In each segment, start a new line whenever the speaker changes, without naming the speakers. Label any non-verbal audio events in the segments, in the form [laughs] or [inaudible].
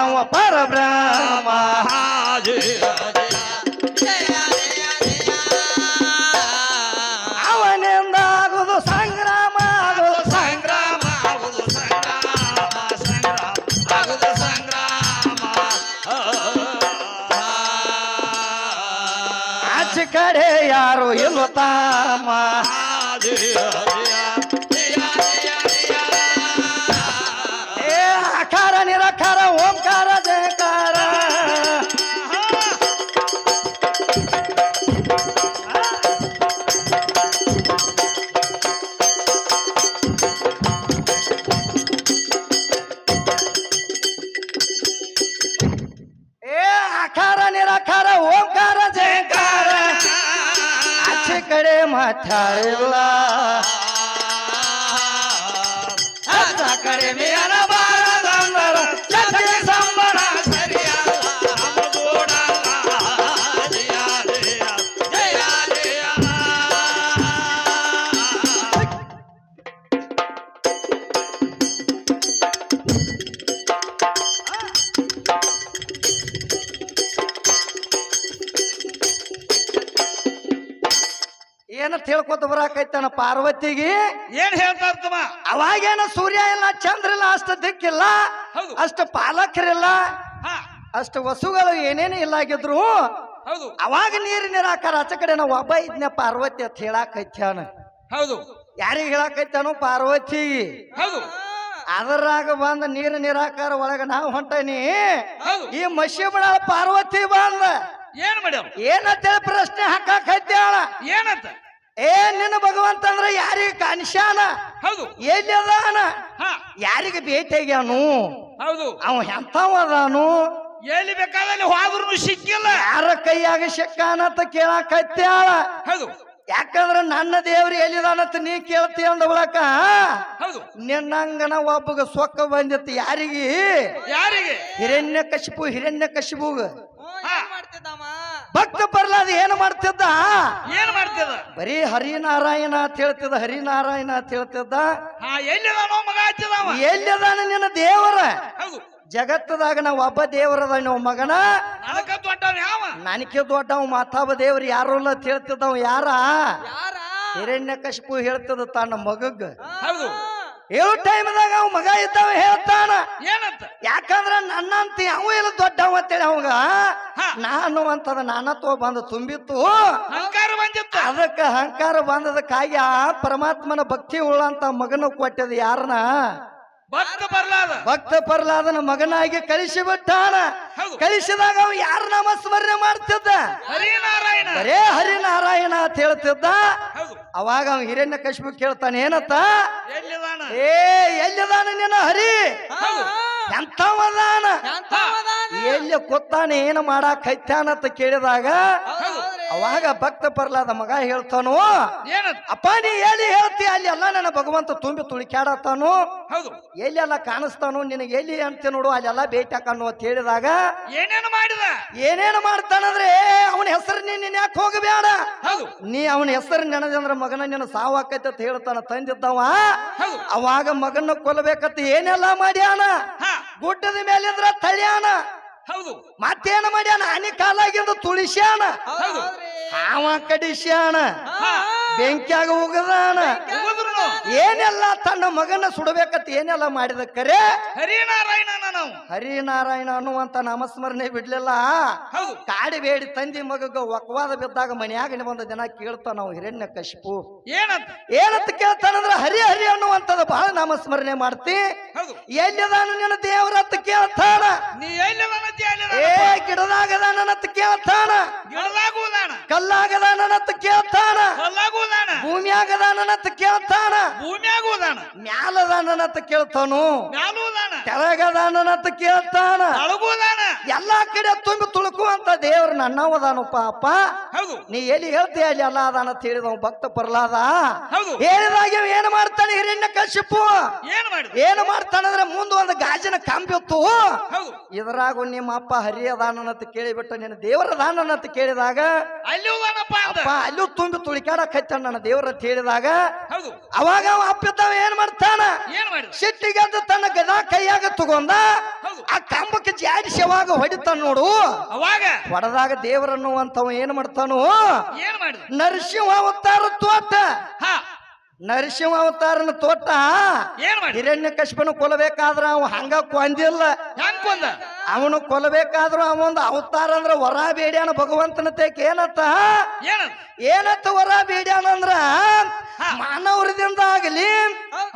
ಇರವ ಪರಬ್ರಹ್ಮ. ಅವನಿಂದ ಸಂಗ್ರಾಮ ಆಗುದು ಕಡೆ ಯಾರು ಇಲ್ಲೋ ಏನಂತ ಹೇಳ್ಕೊತ ಬರಾಕೈತನ ಪಾರ್ವತಿಗೆ?
ಏನ್ ಹೇಳ್ತಾರ ತಮ್ಮ
ಅವಾಗೇನ ಸೂರ್ಯ ಇಲ್ಲ ಚಂದ್ರ ಇಲ್ಲ ಅಷ್ಟ ದಿಕ್ಕಿಲ್ಲ
ಹೌದು.
ಅಷ್ಟ ಪಾಲಕರಿಲ್ಲ
ಹಾ.
ಅಷ್ಟ ವಸುಗಳು ಏನೇನು ಇಲ್ಲ ಆಗಿದ್ರು
ಹೌದು.
ಅವಾಗ ನೀರು ನಿರಾಕಾರ ಆಚೆ ಕಡೆ ನಾವು ಒಬ್ಬ ಇದ್ನ ಪಾರ್ವತಿ ಅಂತ ಹೇಳಾಕೈತ್ಯಾನ.
ಹೌದು.
ಯಾರಿಗೆ ಹೇಳಾಕೈತಾನು ಪಾರ್ವತಿ.
ಹೌದು.
ಅದರಾಗ ಬಂದ ನೀರು ನಿರಾಕಾರ ಒಳಗ ನಾವು ಹೊಂಟನಿ.
ಹೌದು.
ಈ ಮಸಿ ಬಡ ಪಾರ್ವತಿ ಬಂದ.
ಏನ್ ಮೇಡಮ್?
ಏನಂತೇಳಿ ಪ್ರಶ್ನೆ ಹಾಕಾಕೈತ್ಯಾಳ.
ಏನಂತ?
ಏ ನಿನ್ನ ಭಗವಂತ ಅಂದ್ರೆ ಯಾರಿಗೆ ಕಾಣಿಸ್ಯಾನ?
ಹೌದು.
ಎಲ್ಲಿ ಅದಾನ?
ಹಾ.
ಯಾರಿಗೆ ಭೇಟಿಯಾಗ್ಯಾನು
ಹೌದು.
ಅವ ಎಂಥವ ಅದಾನು?
ಎಲ್ಲಿ ಬೇಕಾದಲ್ಲಿ ಹೋದ್ರು ಸಿಕ್ಕಿಲ್ಲ.
ಯಾರ ಕೈಯಾಗ ಸಿಕ್ಕಾನ ಅಂತ ಕೇಳಾಕತ್ಯಾಳ?
ಹೌದು.
ಯಾಕಂದ್ರ ನನ್ನ ದೇವ್ರು ಎಲ್ಲಿದಾನಂತ ನೀ ಕೇಳ್ತಿ ಅಂದ ಬಳಕ
ಹೌದು.
ನಿನ್ನಂಗನ ಒಬ್ಬಗ ಸೊಕ್ಕ ಬಂದಿತ್ತು ಯಾರಿಗೆ?
ಯಾರಿಗೆ?
ಹಿರಣ್ಯ ಕಶಿಪು ಹಿರಣ್ಯ ಕಶಿಪುಗ. ಭಕ್ತ ಬರ್ಲಾದ ಏನು ಮಾಡ್ತಿದ್ದ?
ಏನ್ ಮಾಡ್ತಿದ
ಬರೀ ಹರಿನಾರಾಯಣ ಅಂತ ಹೇಳ್ತಿದ್ದ ಹರಿನಾರಾಯಣ ಅಂತ ಹೇಳ್ತಿದ್ದ.
ಹಾ ಎಲ್ಲಿದಾನೋ ಮಗ
ಎಲ್ಲಿದಾನ ನಿನ್ನ ದೇವರ?
ಹೌದು.
ಜಗತ್ತದಾಗ ನಾವು ಒಬ್ಬ ದೇವರದ ನಾವು ಮಗನ?
ಅದಕ್ಕ ದೊಡ್ಡವ ಯಾವ?
ನನಗೆ ದೊಡ್ಡವ ಮಾತಾಬ ದೇವ್ರು ಯಾರು ಇಲ್ಲ ಅಂತ ಹೇಳ್ತಿದ್ದವ ಯಾರ? ಹಿರಣ್ಯ ಕಶಪು ಹೇಳ್ತಿದ್ದ ತನ್ನ ಮಗಗ್.
ಹೌದು.
ಹೇಳು ಟೈಮ್ದಾಗ ಅವ್ ಮಗ ಇದ್ದವ ಹೇಳ್ತಾನ.
ಏನಂತ?
ಯಾಕಂದ್ರ ನನ್ನಂತ ಯಾವ ಇಲ್ಲ ದೊಡ್ಡವ ಅಂತೇಳಿ ಅವಾಗ. ನಾನು ಅಂತದ ನಾನತ್ವ ಬಂದು ತುಂಬಿತ್ತು.
ಹಂಕಾರ ಬಂದಿತ್ತು.
ಅದಕ್ಕೆ ಅಹಂಕಾರ ಬಂದದಕ್ಕಾಗಿ ಆ ಪರಮಾತ್ಮನ ಭಕ್ತಿ ಉಳ್ಳಂತ ಮಗನ ಕೊಟ್ಟದ ಯಾರನ?
ಭಕ್ತ ಬರ್ಲಾದ.
ಭಕ್ತ ಮಗನಾಗಿ ಕಲಿಸಿ ಬಿಟ್ಟಾನ
ಕಲಿಸಿದಾಗ
ಕಳಿಸಿದಾಗ ಅವ ಯಾರ ನಾಮಸ್ಮರಣೆ ಮಾಡ್ತಿದ್ದ?
ಹರಿನಾರಾಯಣ.
ಬರೇ ಹರಿನಾರಾಯಣ ಅಂತ ಹೇಳ್ತಿದ್ದ. ಅವಾಗ ಅವ ಹಿರಣ್ಯ ಕಶ್ಮಿ ಕೇಳ್ತಾನೆ ಏನತ್ತ?
ಎಲ್ಲಿದಾನ?
ಏ ಎಲ್ಲಿದಾನ ನಿನ್ನ ಹರಿ? ಎಂಥವದಾನ. ಎಲ್ಲಿ ಕೂತಾನೆ ಏನು ಮಾಡಾಕ್ ಅಂತ ಕೇಳಿದಾಗ ಅವಾಗ ಭಕ್ತ ಪರ್ಲಾದ ಮಗ ಹೇಳ್ತಾನು
ಏನಂತ
ಅಪ್ಪ ನೀ ಎಲ್ಲಿ ಹೇಳ್ತಿ ಅಲ್ಲಿ ಎಲ್ಲ ನನ್ನ ಭಗವಂತ ತುಂಬಿ ತುಳಿಕ್ಯಾಡತ್ತಾನು?
ಹೌದು.
ಎಲ್ಲ ಕಾಣಿಸ್ತಾನು ನಿನಗೆ ಎಲ್ಲಿ ಅಂತ ನೋಡು ಅಲ್ಲೆಲ್ಲ ಭೇಟಿ ಹಾಕೋ ಅಂತ ಹೇಳಿದಾಗ
ಏನೇನು ಮಾಡಿದ?
ಏನೇನು ಮಾಡ್ತಾನಂದ್ರೆ ಅವನ ಹೆಸರು ನೀನ್ ಯಾಕೆ ಹೋಗಬೇಡ.
ಹೌದು.
ನೀ ಅವನ ಹೆಸರು ನೆನದಂದ್ರ ಮಗನ ನಿನ್ನ ಸಾವು ಆಕೈತೆ ಅಂತ ಹೇಳ್ತಾನ ತಂದಿದ್ದವ. ಅವಾಗ ಮಗನ ಕೊಲ್ಲಬೇಕಂತ ಏನೆಲ್ಲ ಮಾಡ್ಯಾನ? ಗುಡ್ಡದ ಮೇಲಿದ್ರ ತಳ್ಯಾನ.
ಹೌದು.
ಮತ್ತೇನ ಮಾಡ್ಯಾನ? ಹನಿ ಕಾಲಾಗಿಂದ ತುಳಿಸ್ಯಾನ?
ಹೌದು.
ಹಾವ ಕಡಿಸ್ಯಾನ? ಬೆಂಕಿಯಾಗ ಉಗದಾನ? ಏನೆಲ್ಲ ತನ್ನ ಮಗನ ಸುಡಬೇಕಂತ ಏನೆಲ್ಲ ಮಾಡಿದ ಕರೆ?
ಹರಿನಾರಾಯಣನ ನಾವು.
ಹರಿನಾರಾಯಣ ಅನ್ನುವಂತ ನಾಮಸ್ಮರಣೆ ಬಿಡ್ಲಿಲ್ಲ. ಕಾಡಿ ಬೇಡಿ ತಂದಿ ಮಗಗ ಒಕ್ವಾದ ಬಿದ್ದಾಗ ಮನೆಯಾಗ ಒಂದು ದಿನ ಕೇಳ್ತಾ ನಾವು ಹಿರಣ್ಯ ಕಶಿಪು.
ಏನಂತ?
ಏನಂತ ಕೇಳ್ತಾನಂದ್ರ ಹರಿ ಹರಿ ಅನ್ನುವಂಥದ್ದು ಬಹಳ ನಾಮಸ್ಮರಣೆ ಮಾಡ್ತಿ. ಎಲ್ಲಿದಾನು ನಿನ್ನ ದೇವರತ್ತ ಕೇಳ್ತಾನ?
ನೀ ಎಲ್ಲಿದಾನಂತ
ಏ
ಗಿಡದಾಗದ
ಗಿಡದಾಗದಾನಂತ ಕೇಳ್ತಾನ?
ಕಲ್ಲಾಗದ
ಕಲ್ಲಾಗದಾನಂತ ಕೇಳ್ತಾನ?
ಭೂಮಿಯಾಗದ
ಭೂಮಿಯಾಗದಾನಂತ ಕೇಳ್ತಾನ?
ಭೂಮಿಯಾಗುದಾನ
ಮ್ಯಾಲದಾನಂತ ಕೇಳ್ತಾನು?
ಮ್ಯಾಲುದಾನ
ಕೆಳಗದಾನಂತ ಕೇಳ್ತಾನ?
ಅಳಗೋದಾನ
ಎಲ್ಲಾ ಕಡೆ ತುಂಬಿ ತುಳುಕುವಂತ ದೇವ್ರ ನನ್ನ ಹೋದಾನು
ಹೌದು.
ನೀ ಎಲ್ಲಿ ಹೇಳ್ತೀಯ ಅಲ್ಲಿ ಎಲ್ಲ ಅದಾನ ಅಂತ ಹೇಳಿದವ ಭಕ್ತ ಪ್ರಹ್ಲಾದ?
ಹೌದು.
ಹೇಳಿದಾಗ ಏನ್ ಮಾಡ್ತಾನೆ ಹಿರಣ್ಯ ಕಶಿಪು
ಏನ್
ಮಾಡ್ತಾನಂದ್ರೆ ಮುಂದೆ ಒಂದು ಗಾಜಿನ ಕಂಬಿತ್ತು. ಇದ್ರಾಗ ನಿಮ್ಮ ಅಪ್ಪ ಹರಿ ಅದಾನಂತ ಕೇಳಿಬಿಟ್ಟು ನಿನ್ನ ದೇವರ ಅಂತ ಕೇಳಿದಾಗ
ಅಲ್ಲೂ
ತುಂಬಿ ತುಳಿಕಾಡಕೈತಾನ ನನ್ನ ದೇವರ ಅಂತ ಹೇಳಿದಾಗ ಅವಾಗ ಅವ ಅಪ್ಪಿದ್ದಾವ ಏನ್ ಮಾಡ್ತಾನ?
ಏನ್ ಮಾಡಿದ?
ಸಿಟ್ಟಿಗೆದ್ದು ತನ್ನ ಗದಾ ಕೈಯಾಗ ತಗೊಂಡ ಆ ಕಂಬಕ್ಕೆ ಜಾಡಿಸುವಾಗ ಹೊಡಿತಾನ ನೋಡು.
ಅವಾಗ?
ಹೊಡೆದಾಗ ದೇವರನ್ನುವಂತವ ಏನ್ ಮಾಡ್ತಾನು?
ಏನ್
ನರಸಿಂಹ ಅವತಾರ ತೋಟ ನರಸಿಂಹ ಅವತಾರನ ತೋಟ.
ಏನ್
ಹಿರಣ್ಯ ಕಶ್ಯಪನ ಕೊಲ್ಲಬೇಕಾದ್ರ ಅವ ಹಂಗ ಕೊಂದಿಲ್ಲ.
ಹೆಂಗ್ ಕೊಂದ?
ಅವನು ಕೊಲ್ಲಬೇಕಾದ್ರೂ ಅವೊಂದು ಅವತಾರ ಅಂದ್ರ ವರ ಬೇಡ್ಯಾನ ಭಗವಂತನ ತೇಕ್ ಏನತ್ತ ಏನತ್ತ ವರ ಬೇಡ್ಯಾನ ಅಂದ್ರ? ಮಾನವರದಿಂದ ಆಗಲಿ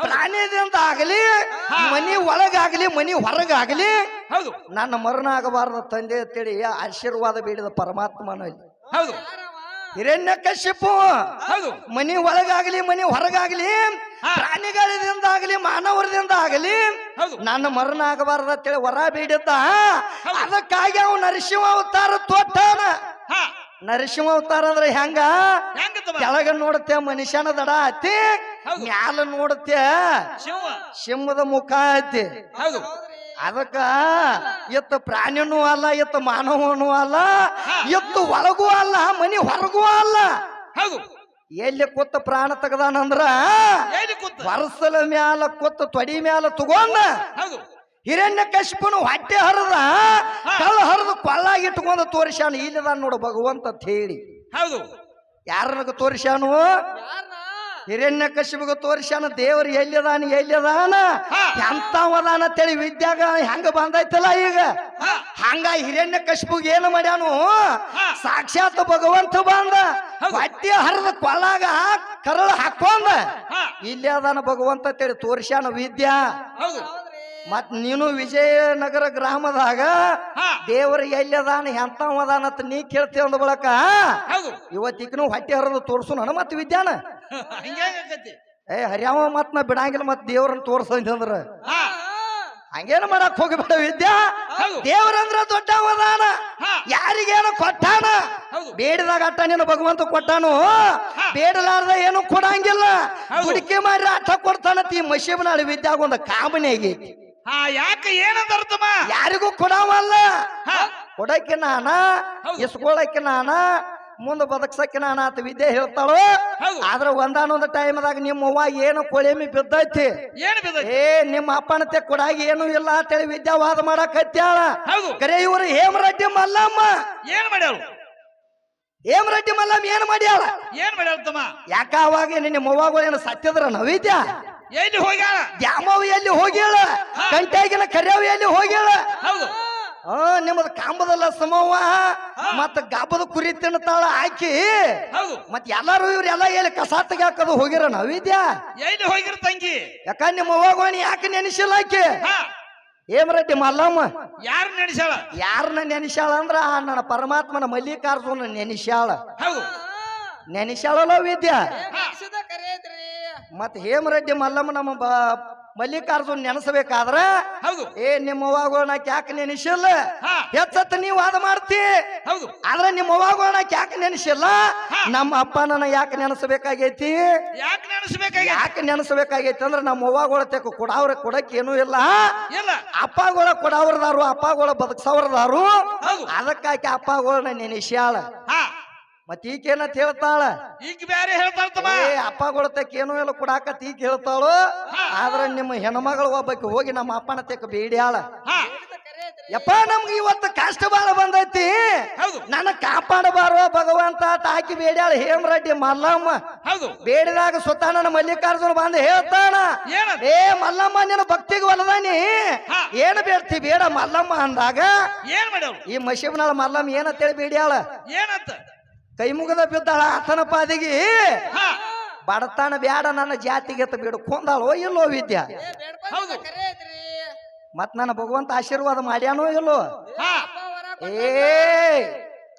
ಪ್ರಾಣಿದಿಂದ ಆಗಲಿ ಮನಿ ಒಳಗಾಗಲಿ ಮನಿ ಹೊರಗಾಗಲಿ.
ಹೌದು.
ನನ್ನ ಮರಣ ಆಗಬಾರದು ತಂದೆ ಅಂತೇಳಿ ಆಶೀರ್ವಾದ ಬೇಡಿದ ಪರಮಾತ್ಮನಲ್ಲಿ
ಹೌದು.
ಹಿರಣ್ಯ ಕಶ್ಯಪು
ಹೌದು.
ಮನಿ ಒಳಗಾಗಲಿ ಮನಿ ಹೊರಗಾಗಲಿ ಪ್ರಾಣಿಗಳಿಂದ ಆಗಲಿ ಮಾನವರದಿಂದ ಆಗಲಿ ನನ್ನ ಮರಣ ಆಗಬಾರ್ದ ಅಂತೇಳಿ ಹೊರ ಬೇಡಿದ್ದ ಅದಕ್ಕಾಗಿ ಅವ ನರಸಿಂಹ ಅವತಾರ ತೋಟಾನ ನರಸಿಂಹ ಅವತಾರ ಅಂದ್ರೆ ಹೆಂಗ? ಕೆಳಗ ನೋಡುತ್ತೆ ಮನುಷ್ಯನ ದಡ
ಆತಿ.
ಮ್ಯಾಲ ನೋಡುತ್ತೆ ಸಿಂಹದ ಮುಖ ಐತಿ
ಹೌದು.
ಅದಕ್ಕ ಎತ್ತ ಪ್ರಾಣಿನೂ ಅಲ್ಲ ಎತ್ತ ಮಾನವನೂ ಅಲ್ಲ ಎತ್ತು ಒಳಗೂ ಅಲ್ಲ ಮನಿ ಹೊರಗೂ ಅಲ್ಲ.
ಹೌದು.
ಎಲ್ಲಿ ಕೂತ ಪ್ರಾಣ ತೆಗದಾನಂದ್ರ? ವರ್ಷಲ ಮ್ಯಾಲ ಕೂತ ತೊಡಿ ಮ್ಯಾಲ ತಗೊಂಡ ಹಿರಣ್ಯ ಕಶ್ಯಪನು ಹೊಟ್ಟೆ ಹರದ ಕಳ್ಳ ಹರಿದು ಕೊಳ್ಳಾಗಿ ಇಟ್ಕೊಂಡು ತೋರಿಸ್ಯಾನ ಇಲ್ಲದ ನೋಡು ಭಗವಂತ ಅಂತ ಹೇಳಿ.
ಹೌದು.
ಯಾರನಗ ತೋರಿಸ್ಯಾನು? ಹಿರಣ್ಯ ಕಶಿಬಿಗೆ ತೋರಿಸ್ಯಾನ ದೇವ್ರು ಎಲ್ಲಿದಾನ ಎಲ್ಲಿದಾನ? ಎಂತವದಾನ ಅಂತೇಳಿ ವಿದ್ಯಾಗ ಹೆಂಗ ಬಂದೈತಲ್ಲ ಈಗ? ಹಂಗ ಹಿರಣ್ಯ ಕಶಿಬಿಗೆ ಏನು ಮಾಡ್ಯಾನು? ಸಾಕ್ಷಾತ್ ಭಗವಂತ ಬಂದ ಬಟ್ಟಿ ಹರಿದ ಕೊಲಾಗ ಕರಳು ಹಾಕೊಂಡ. ಇಲ್ಲಿ ಅದಾನ ಭಗವಂತ ಅಂತೇಳಿ ತೋರಿಸ್ಯಾನ ವಿದ್ಯಾ. ಮತ್ ನೀನು ವಿಜಯನಗರ ಗ್ರಾಮದಾಗ ದೇವರ ಎಲ್ಲದಾನ ಎಂತವ ಅದಾನ ಅಂತ ನೀ ಕೇಳ್ತಿ ಅಂದ ಬಳಕ ಇವತ್ತಿಗೂ ಹೊಟ್ಟೆ ಹರಿದು ತೋರ್ಸು ನನ್ನ ಮತ್ ವಿದ್ಯಾನ. [laughs] ಏ ಹರ್ಯಾವ ಮತ್ ನಾ ಬಿಡಂಗಿಲ್ಲ ಮತ್ ದೇವ್ರನ್ನ
ತೋರ್ಸಂದ್ರ
ಹಂಗೇನು ಮಾಡಕ್ ಹೋಗಬೇಡ ವಿದ್ಯಾ. ದೇವ್ರಂದ್ರ ದೊಡ್ಡವದಾನ ಯಾರಿಗೇನು ಕೊಟ್ಟಾನ? ಬೇಡದಾಗ ಅಟ್ಟ ನೀನು ಭಗವಂತ ಕೊಟ್ಟಾನು. ಬೇಡಲಾರ್ದ ಏನು ಕೊಡಂಗಿಲ್ಲ. ಹುಡುಕಿ ಮಾಡಿ ಅಟ್ಟ ಕೊಡ್ತಾನತಿ ಈ ನಾಳೆ ವಿದ್ಯಾಗ ಒಂದು ಕಾಮನೆ ಆಗೈತಿ.
ಹಾ ಯಾಕೆ ಏನು ತಮ್ಮ
ಯಾರಿಗೂ ಕೊಡವಲ್ಲ. ಕೊಡಕ್ಕೆ ನಾನ
ಎಸ್ಕೊಳಕ್ಕೆ
ಇಸ್ಕೊಳಕ್ಕೆ ನಾನ ಮುಂದೆ ಬದಕ್ಸಕ್ಕೆ ನಾನ ಆತ ವಿದ್ಯೆ ಹೇಳ್ತಾಳು? ಆದ್ರೆ ಒಂದಾನೊಂದು ಟೈಮ್ದಾಗ ನಿಮ್ಮ ಅವ್ವ ಏನು ಕೊಳೆಮಿ ಬಿದ್ದೈತಿ? ಏ ನಿಮ್ಮ ಅಪ್ಪನತೆ ಕೊಡಾಗಿ ಏನು ಇಲ್ಲ ಅಂತೇಳಿ ವಿದ್ಯಾವಾದ ಮಾಡಕ್ ಹತ್ಯಾಳ
ಹೌದು.
ಕರೆ ಇವರು ಹೇಮರೆಡ್ಡಿ ಮಲ್ಲಮ್ಮ.
ಏನ್ ಮಾಡ್ಯಾಳು?
ಹೇಮರೆಡ್ಡಿ ಮಲ್ಲಮ್ಮ ಏನ್ ಮಾಡ್ಯಾಳ?
ಏನ್ ಮಾಡ್ಯಾಳ ತಮ್ಮ
ಯಾಕ ಅವಾಗ ನಿನ್ನ ಮೊವಾಗ ಏನು ಸತ್ಯದ್ರ ನವಿದ್ಯಾ
ಎಲ್ಲಿ ಹೋಗ್ಯಾಳ?
ಕಂಟ್ಯಾಗಿನ ಕರ್ಯಾವ ಎಲ್ಲಿ ಹೋಗ್ಯಾಳ?
ಹೌದು.
ಆ ನಿಮ್ಮದು ಕಾಂಬದಲ್ಲ ಸಮವ ಮತ್ತ ಗಬ್ಬದ ಕುರಿ ತಿನ್ತಾಳ ಆಕಿ.
ಹೌದು.
ಮತ್ ಎಲ್ಲಾರು ಇವ್ರೆಲ್ಲ ಎಲ್ಲಿ ಕಸ ತೆಗ್ಯಾಕದು ಹೋಗಿರ ನವಿದ್ಯಾ
ಎಲ್ಲಿ ಹೋಗಿರ ತಂಗಿ?
ಯಾಕ ನಿಮ್ಮ ಹೋಗೋಣಿ ಯಾಕೆ ನೆನೆಸಿಲ್ಲ ಆಕಿ?
ಹಾ.
ರೆಡ್ಡಿ ಮಲ್ಲಮ್ಮ.
ಯಾರು ನೆನೆಸ್ಯಾಳ?
ಯಾರನ್ನ ನೆನೆಸ್ಯಾಳ ಅಂದ್ರ ಆ ನನ್ನ ಪರಮಾತ್ಮನ ಮಲ್ಲಿಕಾರ್ಜುನ ನೆನೆಸ್ಯಾಳ.
ಹೌದು.
ನೆನೆಸ್ಯಾಳಲ್ಲ ವಿದ್ಯಾ ಮತ್ ಹೇಮರೆಡ್ಡಿ ಮಲ್ಲಮ್ಮ ನಮ್ಮ ಬ ಮಲ್ಲಿಕಾರ್ಜುನ್ ನೆನೆಸಬೇಕಾದ್ರ
ಹೌದು.
ಏ ನಿಮ್ಮ ಯಾಕೆ ನೆನೆಸಿಲ್ಲ? ಹೆಚ್ಚತ್ತ ನೀವು ವಾದ ಮಾಡ್ತಿ?
ಹೌದು.
ಆದ್ರೆ ನಿಮ್ಮ ಯಾಕೆ ನೆನೆಸಿಲ್ಲ? ನಮ್ಮ ಅಪ್ಪ ನನ್ನ ಯಾಕೆ ನೆನೆಸಬೇಕಾಗೈತಿ?
ಯಾಕೆ ನೆನೆಸಬೇಕಾಗಿ
ಯಾಕೆ ನೆನೆಸಬೇಕಾಗೈತಿ ಅಂದ್ರೆ ನಮ್ಮ ಅವ್ವಾಗೋಳ ತೆಕ್ಕ ಕೊಡವ್ರ ಕೊಡಕ್ ಏನೂ ಇಲ್ಲ.
ಇಲ್ಲ.
ಅಪ್ಪಗಳ ಕೊಡವ್ರದಾರು ಅಪ್ಪಗಳ ಬದುಕ್ಸವ್ರದಾರು. ಅದಕ್ಕಾಕಿ ಅಪ್ಪಗಳನ್ನ ನೆನೆಸ್ಯಾಳ. ಮತ್ ಈಕೇನಂತ ಹೇಳ್ತಾಳ?
ಈಗ ಬ್ಯಾರೆ ಹೇಳ್ತಾಳ ಅಪ್ಪ
ಏ ಎಲ್ಲ ಏನೂ ಇಲ್ಲ ಕೊಡಾಕತ್ ಈಗ ಹೇಳ್ತಾಳು. ಆದ್ರೆ ನಿಮ್ಮ ಹೆಣ್ಮಗಳು ಒಬ್ಬಕ್ಕೆ ಹೋಗಿ ನಮ್ಮ ಅಪ್ಪನ ತೆಕ್ಕ ಬೇಡ್ಯಾಳ. ಯಪ್ಪ ನಮ್ಗೆ ಇವತ್ತು ಕಷ್ಟ ಬಾಳ ಬಂದೈತಿ. ನನ್ನ ಕಾಪಾಡಬಾರ ಭಗವಂತ ತಾಕಿ ಹಾಕಿ ಬೇಡ್ಯಾಳ. ಹೇಮರೆಡ್ಡಿ ಮಲ್ಲಮ್ಮ. ಬೇಡಿದಾಗ ಸುತ್ತ ನನ್ನ ಮಲ್ಲಿಕಾರ್ಜುನ ಬಂದು
ಹೇಳ್ತಾಣ
ಏ ಮಲ್ಲಮ್ಮ ನಿನ್ನ ಭಕ್ತಿಗೆ ಒಲದಾನಿ.
ನೀ
ಏನು ಬೇಡ್ತಿ ಬೇಡ ಮಲ್ಲಮ್ಮ ಅಂದಾಗ
ಏನ್
ಈ ಮಶೀಬ್ನಾಳ ಮಲ್ಲಮ್ಮ ಏನಂತೇಳಿ ಬೇಡ್ಯಾಳ?
ಏನಂತ?
ಕೈ ಮುಗದ ಬಿದ್ದಾಳ ಆತನ ಪಾದಿಗೆ.
ಹಾ.
ಬಡತನ ಬೇಡ ನನ್ನ ಜಾತಿಗೆ ಬಿಡ್ಕೊಂಡಾಳೋ ಇಲ್ಲೋ ವಿದ್ಯಾ? ಮತ್ ನನ್ನ ಭಗವಂತ ಆಶೀರ್ವಾದ ಮಾಡ್ಯಾನೋ ಇಲ್ಲೋ?
ಹಾ.
ಏ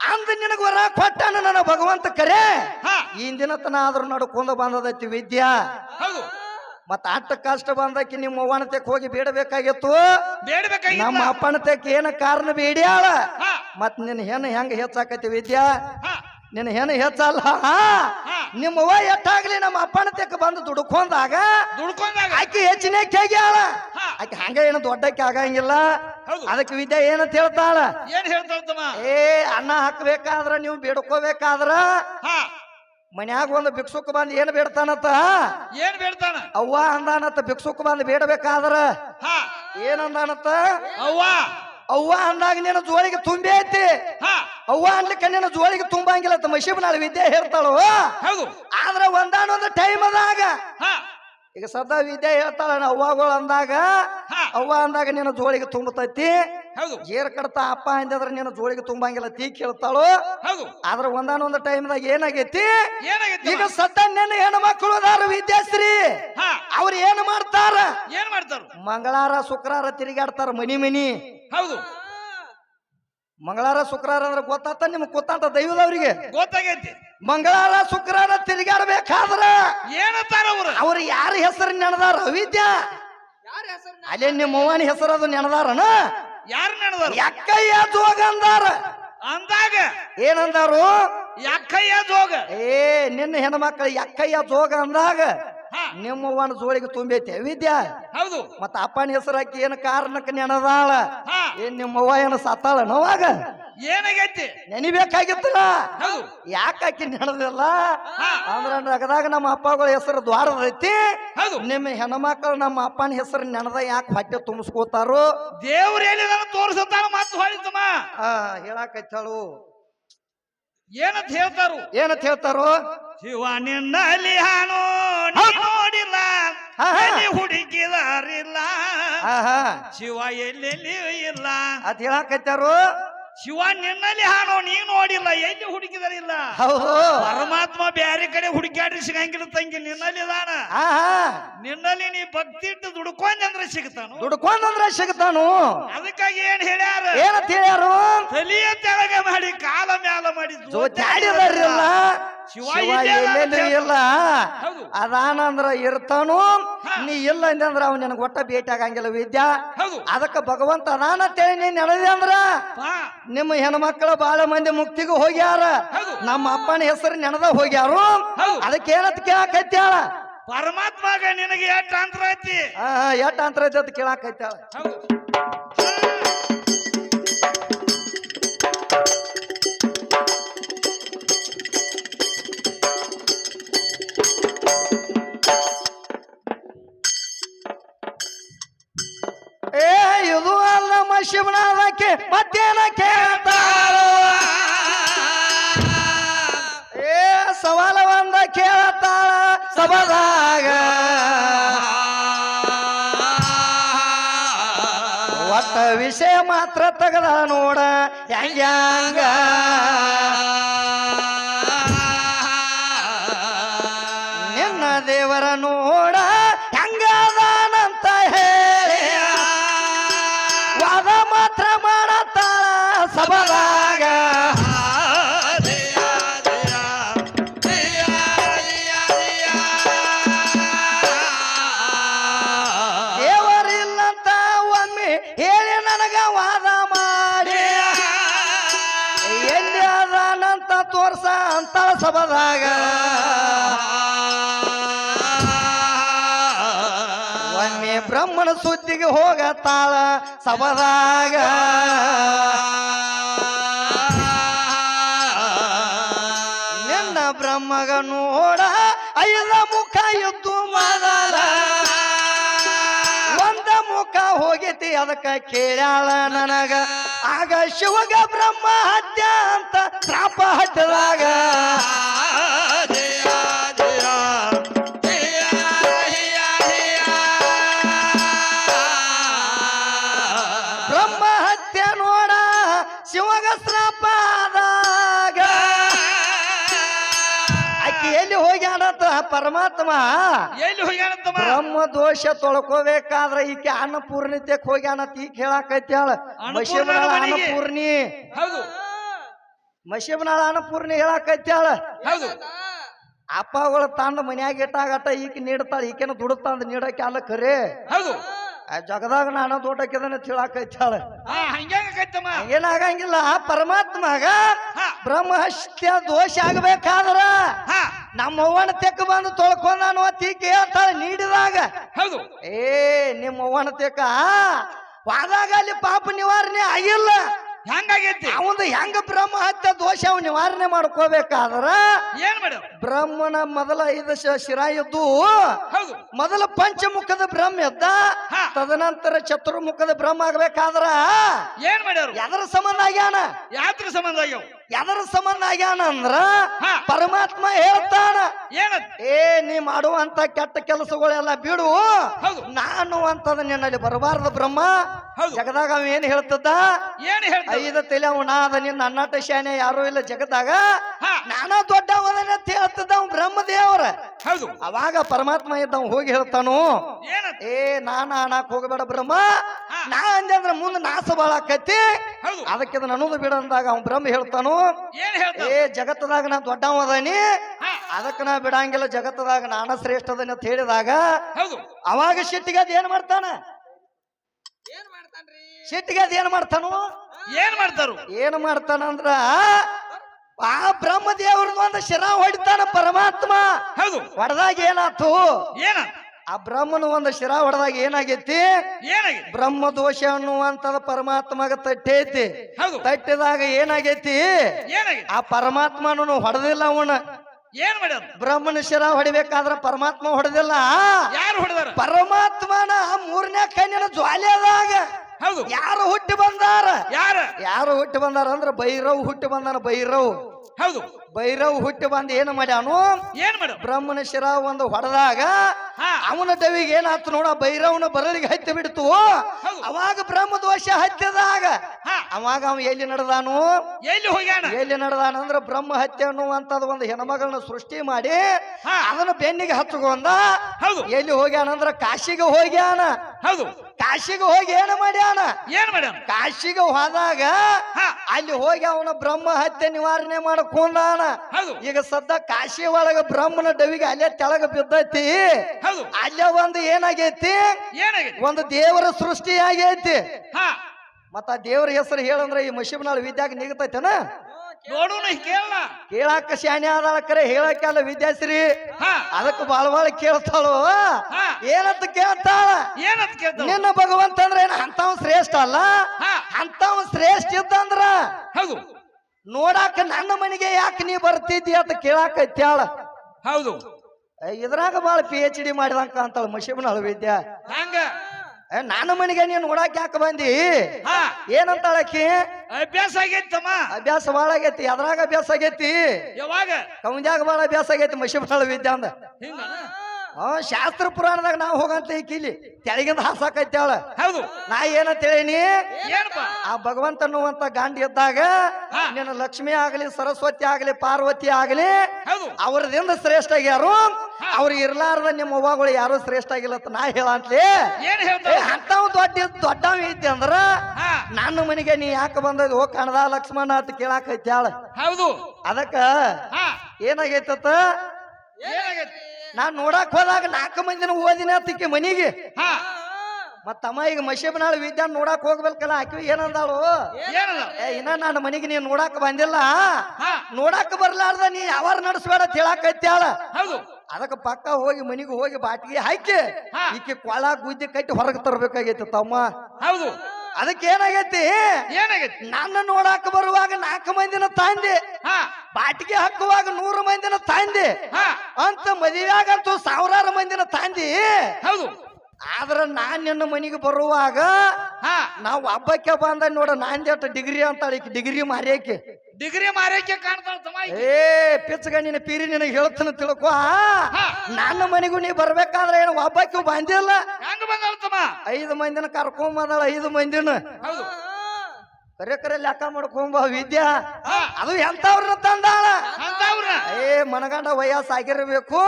ಅಂದ ನಿನಗ ವರ ಕೊಟ್ಟಾನ ನನ್ನ ಭಗವಂತ ಕರೆ?
ಹಾ.
ಇಂದಿನ ತನ ಆದ್ರೂ ನಡ್ಕೊಂಡು ಬಂದದೈತಿ ವಿದ್ಯಾ?
ಹೌದು.
ಮತ್ತ ಅಟ್ಟ ಕಷ್ಟ ಬಂದಕ್ಕೆ ನಿಮ್ಮ ಅವ್ವನ ತೆಕ್ ಹೋಗಿ ಬೇಡಬೇಕಾಗಿತ್ತು?
ಬೇಡಬೇಕಾಗಿ
ನಮ್ಮ ಅಪ್ಪನ ತೆಕ್ ಏನ ಕಾರಣ ಬೇಡ್ಯಾಳ?
ಹಾ.
ಮತ್ ನಿನ್ನ ಹೆಣ್ಣು ಹೆಂಗ ಹೆಚ್ಚಾಕತಿ ವಿದ್ಯಾ? ನಿನ್ನ ಹೆಣ್ಣು ಹೆಚ್ಚಲ್ಲ. ನಿಮ್ಮ ಅವ್ವ ಎಟ್ಟಾಗ್ಲಿ ನಮ್ಮ ಅಪ್ಪನ ತೆಕ್ ಬಂದು ದುಡ್ಕೊಂಡಾಗ
ದುಡ್ಕೊಂಡಾಗ?
ಆಕಿ ಹೆಚ್ಚಿನ ಕೇಗ್ಯಾಳ. ಆಕಿ ಹಂಗ ಏನು ದೊಡ್ಡಕ್ಕೆ ಆಗಂಗಿಲ್ಲ. ಅದಕ್ಕೆ ವಿದ್ಯೆ ಏನಂತ ಹೇಳ್ತಾಳ?
ಏನ್ ಹೇಳ್ತಾಳ
ಏ ಅನ್ನ ಹಾಕ್ಬೇಕಾದ್ರ ನೀವು ಬೇಡ್ಕೋಬೇಕಾದ್ರ
ಹಾ.
ಮನ್ಯಾಗ ಒಂದು ಭಿಕ್ಷುಕ್ ಬಂದ್ ಏನ್ ಬೇಡ್ತಾನತ್ತ
ಏನ್ ಬೇಡ್ತಾನ?
ಅವ್ವ ಅಂದಾನತ್ತ ಭಿಕ್ಷುಕ್ ಬಂದ್ ಬೇಡಬೇಕಾದ್ರ?
ಏನು
ಏನ್ ಅಂದಾನತ್ತ
ಅವ್ವ?
ಅವ್ವ ಅಂದಾಗ ನಿನ್ನ ಜೋಳಿಗೆ ತುಂಬಿ ಐತಿ. ಅವ್ವ ಅನ್ಲಿಕ್ಕೆ ನಿನ್ನ ಜೋಳಿಗೆ ತುಂಬಂಗಿಲ್ಲ ಅಂತ ಶಿವನಾಳ ವಿದ್ಯೆ ಹೇಳ್ತಾಳು?
ಹೌದು.
ಆದ್ರ ಒಂದಾನೊಂದು ಟೈಮ್ ಅದಾಗ. ಈಗ ಸದಾ ವಿದ್ಯೆ ಹೇಳ್ತಾಳ ಅವ್ವಗಳು ಅಂದಾಗ. ಅವ್ವ ಅಂದಾಗ ನಿನ್ನ ಜೋಳಿಗೆ ತುಂಬತೈತಿ. ಏರ್ ಕಡತ ಅಪ್ಪ ಅಂದಿದ್ರೆ ನಿನ್ನ ಜೋಳಿಗೆ ತುಂಬಂಗಿಲ್ಲ ತೀ ಕೇಳ್ತಾಳು ಆದ್ರ ಒಂದಾನೊಂದು ಟೈಮ್ದಾಗ ಏನಾಗೈತಿ?
ಏನಾಗೈತಿ
ಈಗ ಸದ್ದ ನಿನ್ನ ಹೆಣ್ಣು ಮಕ್ಕಳು ಅದಾರ ವಿದ್ಯಾಶ್ರೀ. ಅವ್ರು ಏನ್ ಮಾಡ್ತಾರ?
ಏನ್ ಮಾಡ್ತಾರ?
ಮಂಗಳಾರ ಶುಕ್ರಾರ ತಿರುಗಾಡ್ತಾರ ಮನಿ ಮನಿ.
ಹೌದು.
ಮಂಗಳಾರ ಶುಕ್ರಾರ ಅಂದ್ರೆ ಗೊತ್ತಾತ ನಿಮ್ಗೆ ಗೊತ್ತಾತ ದೈವದವ್ರಿಗೆ?
ಗೊತ್ತಾಗೈತಿ.
ಮಂಗಳಾರ ಶುಕ್ರಾರ ತಿರುಗಾಡ್ಬೇಕಾದ್ರ?
ಏನತ್ತಾರ ಅವ್ರು?
ಅವ್ರು ಯಾರ ಹೆಸರು ನೆನದಾರ? ಯಾರು ಅಲ್ಲೇ ನಿಮ್ಮ ಅವ್ವನ ಹೆಸರು ಅದು ನೆನದಾರನ?
ಯಾರು ನಡೆದಾರ
ಯಾಕಯ್ಯ ಜೋಗ ಅಂದಾರ?
ಅಂದಾಗ.
ಏನಂದಾರು?
ಯಾಕಯ್ಯ ಜೋಗ
ಏ ನಿನ್ನ ಹೆಣ್ಮಕ್ಳು ಯಾಕಯ್ಯ ಜೋಗ ಅಂದಾಗ?
ಹಾ.
ನಿಮ್ಮ ಅವ್ವನ ಜೋಳಿಗೆ ತುಂಬೈತೆ. ವಿದ್ಯಾ
ಹೌದು.
ಮತ್ತ ಅಪ್ಪನ ಹೆಸರು ಹಾಕಿ ಏನ್ ಕಾರಣಕ್ಕೆ ನೆನದಾಳ? ಏನ್ ನಿಮ್ಮವ್ವ ಏನ ಸತ್ತಾಳ? ನೋವಾಗ
ಏನಾಗೈತಿ?
ನೆನಿಬೇಕಾಗಿತ್ತಲ್ಲ? ಯಾಕಾಕಿ ನೆನದಿಲ್ಲ. ಅಂದ್ರ ನಗದಾಗ ನಮ್ಮ ಅಪ್ಪಗಳ ಹೆಸರು ದ್ವಾರದ
ಐತಿ.
ನಿಮ್ಮ ಹೆಣ್ಮಕ್ಳು ನಮ್ಮ ಅಪ್ಪನ ಹೆಸರು ನೆನದ ಯಾಕೆ ಹೊಟ್ಟೆ ತುಂಬಿಸ್ಕೋತಾರು?
ದೇವ್ರ ಹೇಳಿದಾನ ತೋರಿಸುತ್ತಾನ ಮಾತು ಹೊಳಿತಮ್ಮ
ಆ ಹೇಳಾಕೈತಾಳು
ಏನಂತ ಹೇಳ್ತಾರು?
ಏನಂತ ಹೇಳ್ತಾರು?
ಶಿವ ನಿನ್ನಲ್ಲಿ ಹಾನೋ
ಹಾ, ಹಾ.
ಎಲ್ಲಿ ಹುಡುಕಿದಾರಿಲ್ಲ
ಆಹಾ
ಶಿವ ಎಲ್ಲೆಲ್ಲಿ ಇಲ್ಲ.
ಅದ್ ಹೇಳಾಕೈತಾರು
ಶಿವ ನಿನ್ನಲ್ಲಿ ಹಾನೋ ನೀ ನೋಡಿಲ್ಲ ಎಲ್ಲಿ ಹುಡುಕಿದರಿಲ್ಲ ಪರಮಾತ್ಮ ಬ್ಯಾರೆ ಕಡೆ ಹುಡುಕ್ಯಾಡ್ರಿ ಸಿಗಂಗಿಲ್ಲ ತಂಗಿ ನಿನ್ನಲ್ಲಿ ಇದಾನ ನಿನ್ನಲ್ಲಿ ನೀ ಭಕ್ತಿ ಇಟ್ಟು ದುಡ್ಕೊಂಡ್ರೆ ಸಿಗ್ತಾನು?
ದುಡ್ಕೊಂಡ್ರ ಸಿಗ್ತಾನು.
ಅದಕ್ಕಾಗಿ ಏನ್ ಹೇಳ್ಯಾರ?
ಏನಂತ ಹೇಳ್ಯಾರು?
ತಲಿಯ ತೆಳಗೆ ಮಾಡಿ ಕಾಲ ಮ್ಯಾಲ ಮಾಡಿ
ಜೋತಾಡಿದಾರಿಲ್ಲ
ಶಿವ
ಶಿವ
ಇಲ್ಲೇ ಅದಾನ.
ಅದಾನಂದ್ರ ಇರ್ತಾನು. ನೀ ಇಲ್ಲ ಅಂದ್ರ ಅವ್ ನಿನಗ ಒಟ್ಟ ಭೇಟಿ ಆಗಂಗಿಲ್ಲ ವಿದ್ಯಾ. ಅದಕ್ಕ ಭಗವಂತ ಅದಾನಂತೇಳಿ ನೀನ್ ನಡೆದಿ ಅಂದ್ರ? ನಿಮ್ಮ ಹೆಣ್ಮಕ್ಳು ಬಾಳ ಮಂದಿ ಮುಕ್ತಿಗೂ ಹೋಗ್ಯಾರ. ನಮ್ಮ ಅಪ್ಪನ ಹೆಸರು ನೆನದ ಹೋಗ್ಯಾರು. ಅದಕ್ಕೆ ಏನಂತ ಕೇಳಾಕೈತ್ಯಾಳ?
ಪರಮಾತ್ಮಗ ನಿನಗೆ ಎಟ್ ಅಂತರ ಐತಿ?
ಆ ಎಟ್ ಅಂತರ ಐತಿ ಅಂತ ಕೇಳಾಕೈತ್ಯಾಳ. ಏ ಇದು ಅಲ್ಲ ಶಿವನಾದಕ್ಕೆ ಮತ್ತೇನ ಮಾತ್ರ ತಗದ ನೋಡ. ಹೆಂಗ್ಯಾಂಗ ಅಂತ ಸಬದಾಗ ಒಮ್ಮೆ ಬ್ರಹ್ಮನ ಸುದ್ದಿಗೆ ಹೋಗತ್ತಾಳ ಸಬದಾಗ ನಿನ್ನ ಬ್ರಹ್ಮಗ ನೋಡ ಐದ ಮುಖ ಎದ್ದು ಮಾಡಲ ಒಂದ ಮುಖ ಹೋಗೈತಿ ಅದಕ್ಕ ಕೇಳ್ಯಾಳ ನನಗ. ಆಗ ಶಿವಗ ಬ್ರಹ್ಮ ಹತ್ಯ ಅಂತ ಶ್ರಾಪ ಹತ್ತದಾಗ ಬ್ರಹ್ಮ ಹತ್ಯೆ ನೋಡ ಶಿವಗ ಶ್ರಾಪ ಆಕೆ ಎಲ್ಲಿ ಹೋಗ್ಯಾನಂತ ಪರಮಾತ್ಮ?
ಎಲ್ಲಿ ಹೋಗ್ಯಾನಂತಮ್ಮ
ಬ್ರಹ್ಮ ದೋಷ ತೊಳ್ಕೋಬೇಕಾದ್ರ ಈಕೆ ಅನ್ನಪೂರ್ಣಿತ್ಯಕ್ ಹೋಗ್ಯಾನಂತ
ಅನ್ನಪೂರ್ಣನ
ಮಶಿಬನಾಳ
ಮನೆಗೆ.
ಅನ್ನಪೂರ್ಣಿ.
ಹೌದು.
ಮಶಿಬನಾಳ ಅನ್ನಪೂರ್ಣಿ ಹೇಳಾಕೈತ್ಯಾಳ
ಹೌದು.
ಅಪ್ಪಗಳು ತಂದ ಮನ್ಯಾಗ ಇಟ್ಟಾಗಟ್ಟ ಈಕೆ ನೀಡ್ತಾಳ ಈಕೆನ ಅಂದ್ ನೀಡಕ್ಕೆ ಅಲ್ಲ ಖರೆ
ಹೌದು.
ಆ ಜಗದಾಗ ನಾನು ದೊಡ್ಡಕ್ಕಿದನ
ತಿಳಾಕೈತಾಳ
ಏನಾಗಂಗಿಲ್ಲ ಪರಮಾತ್ಮಗ ಬ್ರಹ್ಮಹತ್ಯ ದೋಷ ಆಗ್ಬೇಕಾದ್ರ ನಮ್ಮ ಅವ್ವನ ತೆಕ್ಕ ಬಂದು ತೊಳ್ಕೊಂಡಾನು ತೀಕೆ ಹೇಳ್ತಾಳ ನೀಡಿದಾಗ.
ಹೌದು.
ಏ ನಿಮ್ಮ ಅವ್ವನ ತೆಕ್ಕ ವಾದಾಗ ಅಲ್ಲಿ ಪಾಪ ನಿವಾರಣೆ ಆಗಿಲ್ಲ.
ಹೆಂಗಾಗೈತಿ?
ಅವಂದು ಹೆಂಗ ಬ್ರಹ್ಮ ಹತ್ಯ ದೋಷ ಅವ್ ನಿವಾರಣೆ ಮಾಡ್ಕೋಬೇಕಾದ್ರ?
ಏನ್ ಮಾಡ?
ಬ್ರಹ್ಮನ ಮೊದಲ ಐದು ಶ- ಶಿರ ಇದ್ದು
ಹೌದು.
ಮೊದಲ ಪಂಚಮುಖದ ಬ್ರಹ್ಮ ಎದ್ದ
ಹಾ.
ತದನಂತರ ಚತುರ್ಮುಖದ ಬ್ರಹ್ಮ ಆಗ್ಬೇಕಾದ್ರ?
ಏನ್ ಮಾಡ್ಯಾರು
ಎದರ ಸಂಬಂಧ ಆಗ್ಯಾನ?
ಯಾತ್ರ ಸಂಬಂಧ ಆಗ್ಯಾವ.
ಎದರ ಸಂಬಂಧ ಆಗ್ಯಾನ ಅಂದ್ರ ಪರಮಾತ್ಮ ಹೇಳ್ತಾನ. ಏ ನೀ ಮಾಡುವಂತ ಕೆಟ್ಟ ಕೆಲಸಗಳೆಲ್ಲ ಬಿಡು. ನಾನು ಅಂತದ ನಿನ್ನಲ್ಲಿ ಬರಬಾರದು ಬ್ರಹ್ಮ. ಜಗದಾಗ ಅವ ಏನ್ ಹೇಳ್ತದ?
ಏನ್
ಐದ ತಲೆ ಅವ ಅದ ನಿನ್ನ ಅನ್ನಟ ಶಾನೆ ಯಾರು ಇಲ್ಲ ಜಗದಾಗ. ನಾನಾ ದೊಡ್ಡ ಅಂತ ಹೇಳ್ತದ ಅವ್ ಬ್ರಹ್ಮದೇವರ. ಅವಾಗ ಪರಮಾತ್ಮ ಇದ್ದ ಅವ ಹೋಗಿ ಹೇಳ್ತಾನು. ಏ ನಾನ ಅನ್ನಕ್ ಹೋಗಬೇಡ ಬ್ರಹ್ಮ. ನಾ ಅಂದ್ರೆ ಅಂದ್ರ ಮುಂದೆ ನಾಸ ಬಾಳಾಕತಿ
ಅದಕ್ಕೆ
ಅದಕ್ಕೆ ನನ್ನದು ಬಿಡ ಅಂದಾಗ ಅವ್ ಬ್ರಹ್ಮ ಹೇಳ್ತಾನು.
ಏನ್
ಏ ಜಗತ್ತದಾಗ ನಾ ದೊಡ್ಡವ ಅದಾನಿ
ಹಾ.
ಅದಕ್ಕೆ ನಾ ಬಿಡಂಗಿಲ್ಲ ಜಗತ್ತದಾಗ ನಾನ ಶ್ರೇಷ್ಠ ಅದನಿ ಅಂತ ಹೇಳಿದಾಗ
ಹೌದು.
ಅವಾಗ ಸಿಟ್ಟಿಗೆ ಅದ್ ಏನ್ ಮಾಡ್ತಾನ? ಸಿಟ್ಟಿಗೆ ಅದ್ ಏನ್ ಮಾಡ್ತಾನು?
ಏನ್ ಮಾಡ್ತಾರು?
ಏನ್ ಮಾಡ್ತಾನ ಅಂದ್ರ ಆ ಬ್ರಹ್ಮ ದೇವ್ರದ್ದು ಒಂದು ಶಿರ ಹೊಡಿತಾನ ಪರಮಾತ್ಮ.
ಹೌದು.
ಹೊಡೆದಾಗ ಏನಾತು?
ಏನ
ಆ ಬ್ರಹ್ಮನ ಒಂದು ಶಿರ ಹೊಡೆದಾಗ ಏನಾಗೈತಿ?
ಏನಾಗಿದೆ
ಬ್ರಹ್ಮ ದೋಷ ಅನ್ನುವಂಥದ್ದು ಪರಮಾತ್ಮಗ ತಟ್ಟೈತಿ.
ಹೌದು.
ತಟ್ಟಿದಾಗ ಏನಾಗೈತಿ?
ಏನಾಗಿದೆ
ಆ ಪರಮಾತ್ಮನು ಹೊಡೆದಿಲ್ಲ ಅವನ.
ಏನ್ ಮಾಡ್ಯಾರ
ಬ್ರಹ್ಮನ ಶಿರ ಹೊಡಿಬೇಕಾದ್ರ ಪರಮಾತ್ಮ ಹೊಡೆದಿಲ್ಲ.
ಯಾರು ಹೊಡೆದಾರ?
ಪರಮಾತ್ಮನ ಮೂರನೇ ಕಣ್ಣಿನ ಜ್ವಾಲೆದಾಗ
ಹೌದು.
ಯಾರು ಹುಟ್ಟಿ ಬಂದಾರ?
ಯಾರು?
ಯಾರು ಹುಟ್ಟಿ ಬಂದಾರ ಅಂದ್ರ ಭೈರವ್ ಹುಟ್ಟಿ ಬಂದಾರ ಭೈರವ್.
ಹೌದು.
ಭೈರವ್ ಹುಟ್ಟಿ ಬಂದು ಏನು ಮಾಡ್ಯಾನು?
ಏನ್ ಮಾಡ?
ಬ್ರಹ್ಮನ ಶಿರ ಒಂದು ಹೊಡೆದಾಗ ಅವನ ದವಿಗೆ ಏನಾಯ್ತು ನೋಡ ಭೈರವನ ಬರಲಿಗೆ ಹತ್ತಿ ಬಿಡ್ತು. ಅವಾಗ ಬ್ರಹ್ಮ ದೋಷ ಹತ್ತಿದಾಗ ಅವಾಗ ಅವ ಎಲ್ಲಿ ನಡೆದಾನು?
ಎಲ್ಲಿ ಹೋಗ್ಯಾನ?
ಎಲ್ಲಿ ನಡೆದಾನ ಅಂದ್ರೆ ಬ್ರಹ್ಮ ಹತ್ಯೆ ಅನ್ನುವಂಥದ್ದು ಒಂದು ಹೆಣ್ಮಗಳನ್ನ ಸೃಷ್ಟಿ ಮಾಡಿ. ಅದನ್ನ ಬೆನ್ನಿಗೆ ಹಚ್ಕೊಂಡ
ಹೌದು.
ಎಲ್ಲಿ ಹೋಗ್ಯಾನಂದ್ರ ಕಾಶಿಗೆ ಹೋಗ್ಯಾನ.
ಹೌದು.
ಕಾಶಿಗೆ ಹೋಗಿ ಏನು ಮಾಡ್ಯಾನ?
ಏನ್ ಮಾಡ್ಯಾನ?
ಕಾಶಿಗೆ ಹೋದಾಗ ಅಲ್ಲಿ ಹೋಗಿ ಅವನ ಬ್ರಹ್ಮ ಹತ್ಯೆ ನಿವಾರಣೆ ಮಾಡ್ಕೊಂಡಾನ. ಈಗ ಸದ್ದ ಕಾಶಿ ಒಳಗ ಬ್ರಹ್ಮನ ಡವಿಗೆ ಅಲ್ಲೇ ತೆಳಗ ಬಿದ್ದೈತಿ. ಅಲ್ಲೇ ಒಂದು ಏನಾಗೈತಿ? ಒಂದು ದೇವರ ಸೃಷ್ಟಿ ಆಗೈತಿ ಮತ್ತ ದೇವ್ರ ಹೆಸರು ಹೇಳಂದ್ರೆ ಈ ಮಶಿಬ್ನಾಳ ವಿದ್ಯಾಗ ನಿಗತೈತೇನ?
ನೋಡೋಣ ಕೇಳ
ಕೇಳಾಕ ಶಾನೆ ಆದಾಳ ಕರೆ ಹೇಳಕ್ಕೆಲ್ಲ ವಿದ್ಯಾಶ್ರೀ
ಹಾ.
ಅದಕ್ಕೆ ಬಾಳ ಬಾಳ ಕೇಳ್ತಾಳು. ಏನಂತ ಕೇಳ್ತಾಳ?
ಏನಂತ ಕೇಳ್ತಾಳ?
ನಿನ್ನ ಭಗವಂತ ಅಂದ್ರ ಏನ? ಅಂತವ ಶ್ರೇಷ್ಠ ಅಲ್ಲ?
ಅಂತವ್
ಅಂತವ ಶ್ರೇಷ್ಠ ಇದ್ದಂದ್ರ?
ಹೌದು.
ನೋಡಾಕ ನನ್ನ ಮನೆಗೆ ಯಾಕೆ ನೀ ಬರ್ತಿದ್ದಿ ಅಂತ ಕೇಳಾಕ
ಐತ್ಯಾಳ
ಹೌದು. ಇದ್ರಾಗ ಬಾಳ ಪಿ ಎಚ್ ಡಿ ಮಾಡಿದಂಕ ಅಂತಾಳ ಮಶಿಬ್ನಾಳ ವಿದ್ಯಾ.
ಹಂಗ.
ಏ, ನನ್ನ ಮನೆಗೆ ನೀನ್ ನೋಡಾಕ ಯಾಕೆ ಬಂದಿ?
ಹಾ.
ಏನಂತಾಳಕಿ
ಅಭ್ಯಾಸ ಆಗೈತಮ್ಮ
ಅಭ್ಯಾಸ ಬಾಳ ಆಗೈತಿ. ಅದ್ರಾಗ ಅಭ್ಯಾಸ ಆಗೈತಿ.
ಯಾವಾಗ?
ಕೌಂದ್ಯಾಗ ಬಾಳ ಅಭ್ಯಾಸ ಆಗೈತಿ ಮಶಿಬ್ನಾಳ ವಿದ್ಯಾ ಅಂದ.
ಹಿಂಗ
ಆ ಶಾಸ್ತ್ರ ಪುರಾಣದಾಗ ನಾವು ಹೋಗಂತ ಈಕಿ ಇಲ್ಲಿ ತೆಳಗಿಂದ ಹಾಸಾಕೈತಾಳ.
ಹೌದು.
ನಾ ಏನಂತ ಹೇಳೀನಿ
ಏನಪ್ಪ?
ಆ ಭಗವಂತ ಅನ್ನುವಂತ ಗಾಂಡಿ ಇದ್ದಾಗ. ನಿನ್ನ ಲಕ್ಷ್ಮಿ ಆಗಲಿ ಸರಸ್ವತಿ ಆಗಲಿ ಪಾರ್ವತಿ ಆಗಲಿ
ಹೌದು.
ಅವ್ರದಿಂದ ಶ್ರೇಷ್ಠ ಆಗ್ಯಾರು. ಅವ್ರಿಗೆ ಇರ್ಲಾರ್ದ ನಿಮ್ಮ ಅವ್ವಗಳು ಯಾರು ಶ್ರೇಷ್ಠ ಆಗಿಲ್ಲ ಅಂತ ನಾ ಹೇಳಂತ್ಲಿ.
ಅಂತ ದೊಡ್ಡ
ಅಂತವ್ ದೊಡ್ಡ ದೊಡ್ಡವ ಐತಿ ಅಂದ್ರ ನನ್ನ ಮನೆಗೆ ನೀ ಯಾಕೆ ಬಂದದ ಹೋಗ್ ಕಣದ ಲಕ್ಷ್ಮಣ ಅಂತ ಕೇಳಾಕೈತಾಳ.
ಹೌದು.
ಅದಕ್ಕ
ಹಾ.
ಏನಾಗೈತತ್ತ
ಏನಾಗೈತಿ
ನೋಡಕ್ ಹೋದಾಗ ನಾಲ್ಕು ಮಂದಿನ ಓದಿನ ತಿಕ್ಕಿ ಮನಿಗೆ. ಮತ್ತಮ್ಮ ಈಗ ಈಗ ವಿದ್ಯಾನ್ ನೋಡಕ್ ಹೋಗ್ಬೇಕಲ್ಲ ಆಕಿ ಏನಂದಾಳು?
ಏನದ
ಏ ಇನ್ನ ನನ್ನ ಮನೆಗೆ ನೀನ್ ನೋಡಕ್ ಬಂದಿಲ್ಲ. ನೋಡಕ್ ಬರ್ಲಾರ್ದ ನೀ ಯಾವಾರ ನಡೆಸ್ಬೇಡ ತಿಳಾಕ್
ಐತ್ಯಾಳ
ಅದಕ್ಕ ಪಕ್ಕ ಹೋಗಿ ಮನಿಗೆ ಹೋಗಿ ಬಾಟಿಗೆ ಹಾಕಿ ಈಕಿ ಕೊಳ ಗುದ್ದಿ ಕಟ್ಟಿ ಹೊರಗೆ ತರ್ಬೇಕಾಗೈತಿ ತಮ್ಮ.
ಹೌದು.
ಅದಕ್ಕೆ ಏನಾಗೈತಿ?
ಏನಾಗೈತಿ
ನನ್ನ ನೋಡಾಕ ಬರುವಾಗ ನಾಲ್ಕು ಮಂದಿನ ತಂದೆ
ಹಾ.
ಬಾಟಿಗೆ ಹಾಕುವಾಗ ನೂರು ಮಂದಿನ ತಂದೆ
ಹಾ.
ಅಂತ ಮದುವೆಯಾಗಂತೂ ಸಾವಿರಾರು ಮಂದಿನ ತಂದಿ.
ಹೌದು.
ಆದ್ರ ನಾನ್ ನಿನ್ನ ಮನೆಗೆ ಬರುವಾಗ
ಹಾ.
ನಾವು ಹಬ್ಬಕ್ಕೆ ಬಂದ ನೋಡ ನಾಂದೇಟ ಡಿಗ್ರಿ ಅಂತಾಳೆ ಡಿಗ್ರಿ ಮಾರಿಯಾಕಿ.
ಡಿಗ್ರಿ ಮಾರಕ್ಕೆ ಕಾಣ್ತಾಳ ತಮ್ಮ ಈಕಿ.
ಏ ಪಿಚ್ಚಗ ನಿನ್ನ ಪೀರಿ ನಿನಗೆ ಹೇಳ್ತಾನೆ ತಿಳ್ಕೊ. ನನ್ನ ಮನೆಗೂ ನೀ ಬರ್ಬೇಕಾದ್ರೆ ಏನು ಒಬ್ಬಕ್ಕೆ ಬಂದಿಲ್ಲ?
ಹೆಂಗ್ ಬಂದಾಳ ತಮ್ಮ?
ಐದು ಮಂದಿನ ಕರ್ಕೊಂಬಂದಾಳ ಐದು ಮಂದಿನ.
ಹೌದು.
ಕರೆ ಕರೆ ಲೆಕ್ಕ ಮಾಡ್ಕೊಂಬ ವಿದ್ಯಾ.
ಹಾ.
ಅದು ಎಂತವ್ರ ತಂದಾಳ?
ಅಂತವ್ರ
ಏ ಮನಗಂಡ ವಯಸ್ಸು ಆಗಿರ್ಬೇಕು.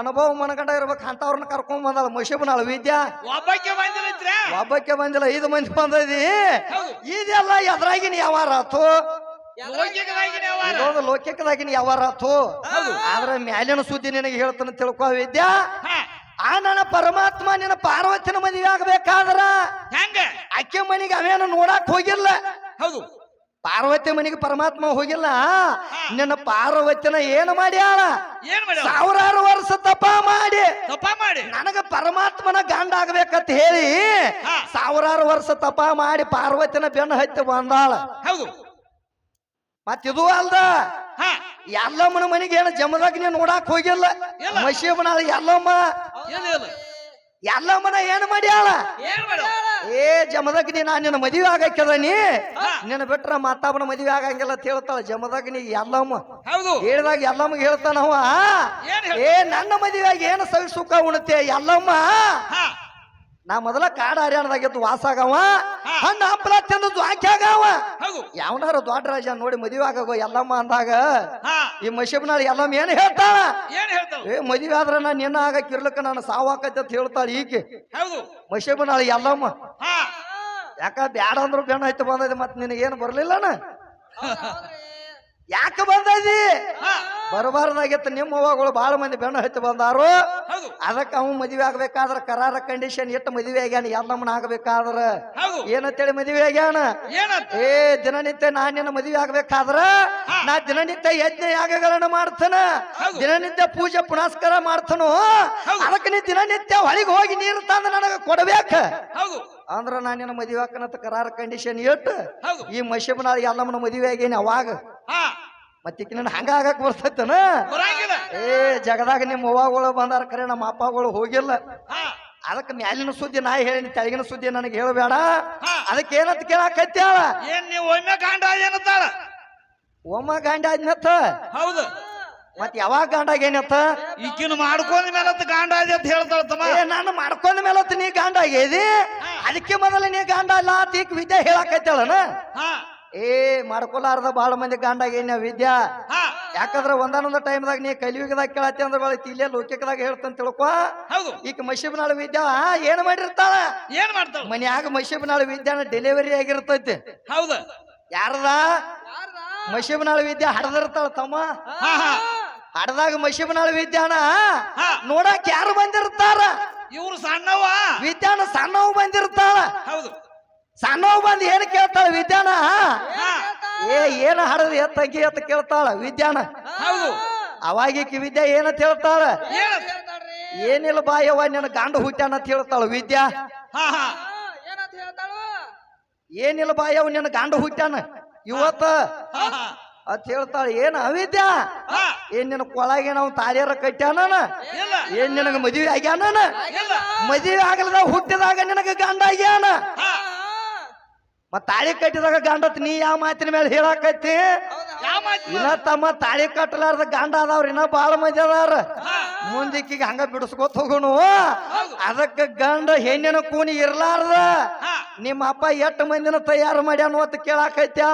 ಅನುಭವ ಮನಗಂಡ ಇರ್ಬೇಕು ಅಂತವ್ರನ್ನ ಕರ್ಕೊಂಡ್ ಬಂದಾಳ ಮುಷಿಬನಾಳ ವಿದ್ಯಾ.
ಒಬ್ಬಕ್ಕೆ ಬಂದಿಲ್ಲ
ಒಬ್ಬಕ್ಕೆ ಬಂದಿಲ್ಲ ಐದು ಮಂದಿ ಬಂದದಿ. ಇದೆಲ್ಲ ಎದ್ರಾಗಿನ ಯಾವಾರ ಆತು? ಇದೊಂದು ಲೋಕಕ್ಕಾಗಿನ ಯಾವಾರ ಆತು. ಆದ್ರೆ ಮ್ಯಾಲಿನ ಸುದ್ದಿ ನಿನಗೆ ಹೇಳ್ತಾನೆ ತಿಳ್ಕೊ ವಿದ್ಯಾ. ಆ ನನ್ನ ಪರಮಾತ್ಮ ನಿನ್ನ ಪಾರ್ವತಿನ ಮದುವೆ ಆಗ್ಬೇಕಾದ್ರ
ಹೆಂಗ?
ಅಕ್ಕಿ ಮನಿಗೆ ಅವೇನು ನೋಡಾಕ್ ಹೋಗಿಲ್ಲ.
ಹೌದು.
ಪಾರ್ವತಿ ಮನೆಗೆ ಪರಮಾತ್ಮ ಹೋಗಿಲ್ಲ. ನಿನ್ನ ಪಾರ್ವತಿನ ಏನು ಮಾಡ್ಯಾಳ? ಸಾವಿರಾರು ವರ್ಷ ತಪ ಮಾಡಿ.
ತಪ ಮಾಡಿ.
ನನಗ ಪರಮಾತ್ಮನ ಗಂಡ ಆಗ್ಬೇಕಂತ ಹೇಳಿ. ಸಾವಿರಾರು ವರ್ಷ ತಪ ಮಾಡಿ ಪಾರ್ವತಿನ ಬೆನ್ನು ಹತ್ತಿ ಬಂದಾಳ.
ಹೌದು.
ಮತ್ತಿದು ಅಲ್ದ? ಎಲ್ಲಮ್ಮನ ಮನೆಗೆ ಏನು ಜಮದಾಗ ನೀನ್ ನೋಡಾಕ್ ಹೋಗಿಲ್ಲ? ಮಶೀಬನ ಎಲ್ಲಮ್ಮ? ಎಲ್ಲಮ್ಮನ ಏನ್ ಮಾಡ್ಯಾಳ? ಏ ಜಮದಗ್ನಿ ನಾ ನಿನ್ನ ಮದುವೆ ಆಗಕ್ಕದ ನೀ. ನಿನ್ನ ಬಿಟ್ರ ಮಾತಾಬನ ಮದುವೆ ಆಗಂಗಿಲ್ಲ ಅಂತ ಹೇಳ್ತಾಳ ಜಮದಗ್ನಿ ಎಲ್ಲಮ್ಮ. ಹೇಳಿದಾಗ ಎಲ್ಲಮ್ಮಗೆ ಹೇಳ್ತಾನವ? ಏ ನನ್ನ ಮದುವೆಯಾಗ ಏನು ಸವಿ ಸುಖ ಉಣತೆ ಎಲ್ಲಮ್ಮ? ನಾ ಮೊದಲ ಕಾಡ ಹರಿಯಾಣದಾಗಿತ್ತು ವಾಸ
ಆಗವ
ಹಣ್ಣು ಹಂಪಲ ತಿಂದು ಹಾಕ್ಯಾಗವ
ಹೌದು.
ಯಾವನಾರ ದೊಡ್ಡ ರಾಜ ನೋಡಿ ಮದುವೆ ಆಗೋ ಎಲ್ಲಮ್ಮ ಅಂದಾಗ
ಹಾ.
ಈ ಮಶಿಬ್ನಾಳ ಎಲ್ಲಮ್ಮ ಏನ್ ಹೇಳ್ತಾಳ? ಏ ಮದುವೆ ಆದ್ರೆ ನಾನು ನಿನ್ನ ಆಗ ಕಿರ್ಲಕ್ಕ ನಾನು ಸಾವಾಕತ್ತೆ ಅಂತ ಹೇಳ್ತಾಳ ಈಕೆ.
ಹೌದು.
ಮಶೀಬ್ನಾಳ ಎಲ್ಲಮ್ಮ.
ಹಾ.
ಯಾಕ ಬ್ಯಾಡ ಅಂದ್ರು ಬೆಣ್ಣ ಐತೆ ಬಂದೈತೆ ಮತ್ ನಿನಗೇನು ಬರ್ಲಿಲ್ಲನ? ಯಾಕೆ
ಬಂದದಿ?
ಬರಬಾರ್ದಾಗಿತ್ತು ನಿಮ್ಮ ಅವ್ವಗಳು ಬಾಳ ಮಂದಿ ಬೆಣ್ಣ ಹತ್ತಿ ಬಂದಾರು. ಅದಕ್ಕೆ ಅವ್ನು ಮದುವೆ ಆಗ್ಬೇಕಾದ್ರ ಕರಾರ ಕಂಡೀಷನ್ ಇಟ್ಟು ಮದುವೆ ಆಗ್ಯಾನ ಎಲ್ಲಮ್ಮನ ಆಗ್ಬೇಕಾದ್ರ. ಏನಂತೇಳಿ ಮದುವೆ ಆಗ್ಯಾನ? ಏ ದಿನನಿತ್ಯ ನಾನು ನಿನ್ನ ಮದುವೆ ಆಗ್ಬೇಕಾದ್ರ ನಾ ದಿನನಿತ್ಯ ಯಜ್ಞ ಯಾಗಗಳನ್ನ ಮಾಡ್ತಾನ. ದಿನನಿತ್ಯ ಪೂಜೆ ಪುನಸ್ಕಾರ ಮಾಡ್ತಾನು. ಅದಕ್ಕೆ ನೀ ದಿನನಿತ್ಯ ಹೊಳಿಗೆ ಹೋಗಿ ನೀರು ತಂದ ನನಗೆ ಕೊಡ್ಬೇಕ. ಅಂದ್ರ ನಾ ನಿನ್ನ ಮದುವೆ ಹಾಕನಂತ ಕರಾರ ಕಂಡೀಷನ್ ಇಟ್ಟು ಈ ಮಶಿಬನಾಳ ಎಲ್ಲಮ್ಮನ ಮದುವೆ ಆಗೇನಿ ಅವಾಗ
ಹಾ.
ಮತ್ತಿಕ್ಕ ನಿನ್ನ ಹಂಗ ಆಗಕ್ ಬರ್ತೈತನ?
ಬರಂಗಿಲ್ಲ.
ಏ ಜಗದಾಗ ನಿಮ್ಮ ಅವ್ವಗಳು ಬಂದಾರ ಕರೆ ನಮ್ಮ ಅಪ್ಪಗಳು ಹೋಗಿಲ್ಲ. ಅದಕ್ಕೆ ಮ್ಯಾಲಿನ ಸುದ್ದಿ ನಾ ಹೇಳಿನಿ ತೆಳಗಿನ ಸುದ್ದಿ ನನಗೆ ಹೇಳಬೇಡ. ಅದಕ್ಕೆ ಏನಂತ ಕೇಳಾಕತ್ಯಾಳ
ಏನ್ ನೀವು ಒಮ್ಮೆ ಕಾಂಡ ಏನಂತಾಳ?
ಒಮ್ಮ ಗಂಡ ಆದ್ನತ್ತ
ಹೌದು.
ಮತ್ ಯಾವಾಗ ಗಾಂಡಾಗ ಏನತ್ತ?
ಈಕಿನ ಮಾಡ್ಕೊಂಡ ಮೇಲೆ ಗಾಂಡ ಆದಿ ಅಂತ ಹೇಳ್ತಾಳ ತಮ್ಮ.
ಏ ನಾನು ಮಾಡ್ಕೊಂಡ ಮೇಲೆ ನೀ ಗಂಡ ಆಗೇದಿ ಅದಕ್ಕೆ ಮೊದಲ ನೀ ಗಂಡ ಅಲ್ಲ ಅಂತ ಈಗ ವಿದ್ಯೆ ಹೇಳಾಕತ್ಯಾಳನ
ಹಾ.
ಏ ಮಾಡ್ಕೊಲಾರ್ದ ಬಾಳ ಮಂದಿ ಗಂಡ ಏನ ವಿದ್ಯಾ? ಯಾಕಂದ್ರೆ ಒಂದಾನೊಂದ ಟೈಮ್ದಾಗ ನೀ ಕಲಿಯುಗದಾಗ ಕೇಳತ್ತಿ ಅಂದ್ರೆ ಬಾಳ ಇಲ್ಲೇ ಲೋಕಿಕದಾಗ ಹೇಳ್ತಂತ ತಿಳ್ಕೊ. ಈಗ ಮಶೀಬ್ನಾಳ ವಿದ್ಯಾ ಏನ್ ಮಾಡಿರ್ತಾಳ?
ಏನ್ ಮಾಡ್ತಾಳ?
ಮನ್ಯಾಗ ಮಶೀಬ್ನಾಳ ವಿದ್ಯಾನ ಡೆಲಿವರಿ ಆಗಿರ್ತೈತಿ.
ಹೌದು.
ಯಾರದ? ಮಶೀಬ್ನಾಳ ವಿದ್ಯಾ ಹಡದಿರ್ತಾಳ ತಮ್ಮ. ಹಡದಾಗ ಮಶೀಬ್ನಾಳ ವಿದ್ಯಾನ
ಹಾ.
ನೋಡಕ್ ಯಾರು ಬಂದಿರ್ತಾರ?
ಇವ್ರು ಸಣ್ಣವ
ವಿದ್ಯಾನ ಸಣ್ಣವ್ ಬಂದಿರ್ತಾಳ.
ಹೌದು.
ಸಣ್ಣವ್ ಬಂದು ಏನ್ ಕೇಳ್ತಾಳ ವಿದ್ಯಾನ?
ಹಾ
ಏ ಏನ ಹಡದ ಎತ್ತಿ ಎತ್ತ ಕೇಳ್ತಾಳ ವಿದ್ಯಾನ?
ಅವಾಗಿಕ್ಕೆ
ಅವಾಗೀಕಿ ವಿದ್ಯಾ ಏನಂತ ಹೇಳ್ತಾಳ? ಏನಿಲ್ಲ ಬಾಯವ್ವ ನಿನ್ನ ಗಂಡ ಹುಟ್ಟ್ಯಾನ ಅಂತ ಹೇಳ್ತಾಳ ವಿದ್ಯಾ.
ಹಾ ಹಾ.
ಏನಿಲ್ಲ ಬಾಯವ್ ನಿನ್ನ ಗಂಡ ಹುಟ್ಟ್ಯಾನ? ಇವತ್ತ ಅತ್ ಹೇಳ್ತಾಳ ಏನ ಅವಿದ್ಯಾ? ಏನ್ ನಿನ್ನ ಕೊಳಗೆ ನಾವು ತಾಳ್ಯಾರ ಕಟ್ಟ್ಯಾನ
ಇಲ್ಲ.
ಏನ್ ನಿನಗ ಮದುವೆ ಆಗ್ಯಾನ
ಇಲ್ಲ.
ಮದುವೆ ಆಗಲ್ದ ಹುಟ್ಟಿದಾಗ ನಿನಗ ಗಂಡ ಆಗ್ಯಾನ?
ಹಾ.
ಮತ್ ತಾಳಿ ಕಟ್ಟಿದಾಗ ಗಂಡತ್ ನೀ ಯಾವ ಮಾತಿನ ಮೇಲೆ ಹೇಳಾಕೈತಿ
ಇಲ್ಲ
ಇನ್ನ ತಮ್ಮ ತಾಳಿ ಕಟ್ಟಲಾರ್ದ ಗಂಡ ಅದಾವ್ರ ಇನ್ನ ಬಾಳ ಮಂದಿ ಅದಾರ. ಮುಂದಿಕ್ಕಿಗೆ ಹಂಗ ಬಿಡಿಸ್ಕೊತ ಹೋಗೋಣ. ಅದಕ್ಕೆ ಗಂಡ ಹೆಣ್ಣಿನ ಕೂನಿ ಇರ್ಲಾರ್ದ. ನಿಮ್ಮ ಅಪ್ಪ ಎಷ್ಟು ಮಂದಿನ ತಯಾರು ಮಾಡ್ಯಾನು ಅಂತ
ಕೇಳಾಕೈತಿ
ಆ,